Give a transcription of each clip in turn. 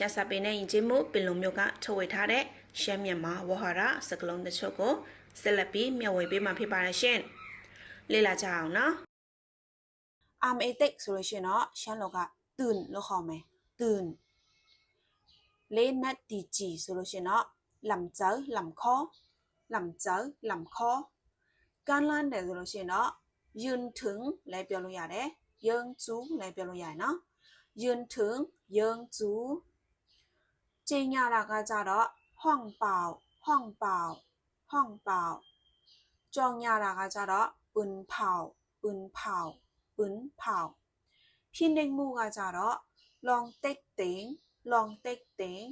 ရှမ်းစာပေနဲ့ယဉ်ကျေးမှုပင်လုံမြို့ကထုတ်ဝေထားတဲ့ရှမ်းမြန်မာဝဟာရစကလုံးတချို့ကိုဆက်လက်ပြီးမျှဝေပေးမှာဖြစ်ပါတယ်ရှင်။လေ့လာကြအောင်နော်။ RMA တိတ်ဆိုလို့ရှိရင်တော့ရှမ်းလောကတွန်လို့ခေါ်မယ်။တွန်လေးနတ်တီကြီးဆိုလို့ရှိရင်တော့လမ်ကျော်လမ်ခေါ်လမ်ကျော်လမ်ခေါ်ကန်လန်တယ်ဆိုလို့ရှိရင်တော့ယွန်းถึงလည်းပြောလို့ရတယ်။ယွန်းကျူးလည်းပြောလို့ရတယ်နော်။ယွန်းถึงယွန်းကျူးကြေညာတာကကြတော့ဟောင်ပေါဟောင်ပေါဟောင်ပေါကြောင်ညာတာကကြတော့ပွန်ပေါပွန်ပေါပွန်ပေါဖြစ်နေမှုကကြတော့ long take thing long take thing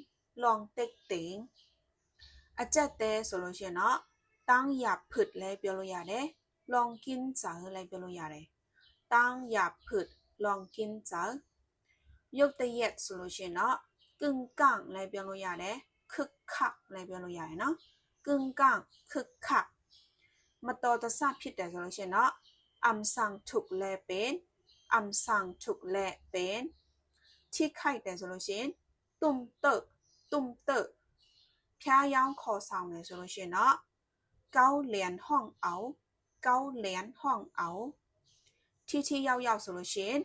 long take thing အကျက်သေးဆိုလို့ရှိရင်တော့တောင်းရဖုတ်လဲပြောလို့ရတယ် long kin စာလဲပြောလို့ရတယ်တောင်းရဖုတ် long kin စာရုပ်တရက်ဆိုလို့ရှိရင်တော့กึ่งกลางในเปียโลยาเลยคึกคักในเปียโลยาเนาะกึ่งกลางคึกคักมาต่อตราผิดแต่เราเชนเนาะอำสั่งถูกแลเป็นอำสั่งถูกแลเป็นที่ไข่แต่เราเชนตุ่มเตอตุ่มเตอพยายามขอสาวในโซลูช่นเนาะเก้าเหรียญห้องเอาเก้าเหรียญห้องเอาที่ที่ยาวๆโซลูช่น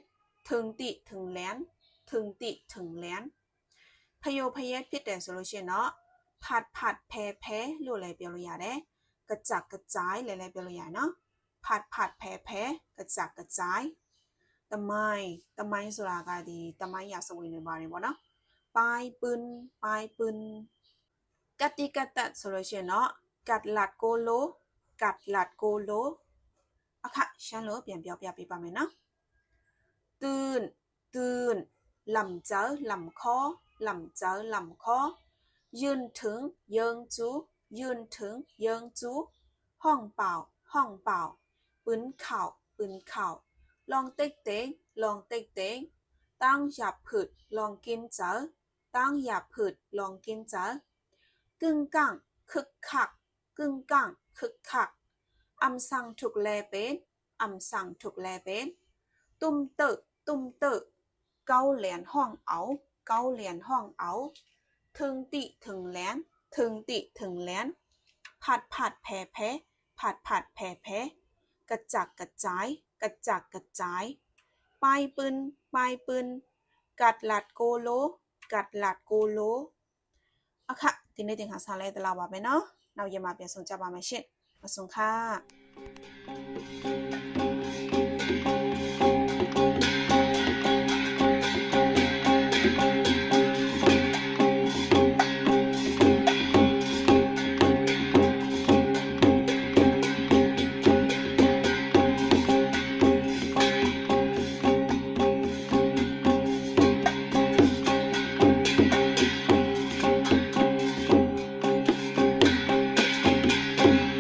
ถึงติถึงแหลนถึงติถึงแหลนဖယုတ်ဖယဲဖြစ်တယ်ဆိုလို့ရှိရင်တော့ဖတ်ဖတ်ဖဲဖဲလို့လည်းပြောလို့ရတယ်ကကြက်ကကြိုင်လည်းလည်းပြောလို့ရတယ်နော်ဖတ်ဖတ်ဖဲဖဲကကြက်ကကြိုင်တမိုင်းတမိုင်းဆိုတာကဒီတမိုင်းရာစဝင်တွေပါတယ်ပေါ့နော်ပိုင်ပွန်းပိုင်ပွန်းကတိကတတ်ဆိုလို့ရှိရင်တော့ကတ်လတ်ကိုလိုကတ်လတ်ကိုလိုအခရှမ်းလို့ပြန်ပြောပြပေးပါမယ်နော်ตื่นตื่น lầm dở lầm khó lầm dở lầm khó dương thượng dương chú dương thượng dương chú hoàng bảo hoàng bảo ứng khảo ứng khảo lòng tích tế lòng tích tế tăng giả phượt lòng kiên trở tăng giả phượt lòng kiên trở cưng cẳng khực khạc cưng cẳng khực khạc âm sang thuộc lè bến âm sang thuộc lè bến tum tự tum tự เก้าเหรียญห้องเอา เก้าเหรียญห้องเอา ถึงติถึงแหลนถึงติถึงแหลนผัดผัดแผ่แผ่ผัดผัดแผ่แผ่กระจักกระจาย กระจักกระจายปลายปืนปลายปืน กัดหลัดโกโล กัดหลัดโกโลอะค่ะทีนี้ถึงหาสาระตเราบอกไปเนาะเราอย่ามาเปลี่ยนสนใจบาไม่เช่นมาส่งค่ะ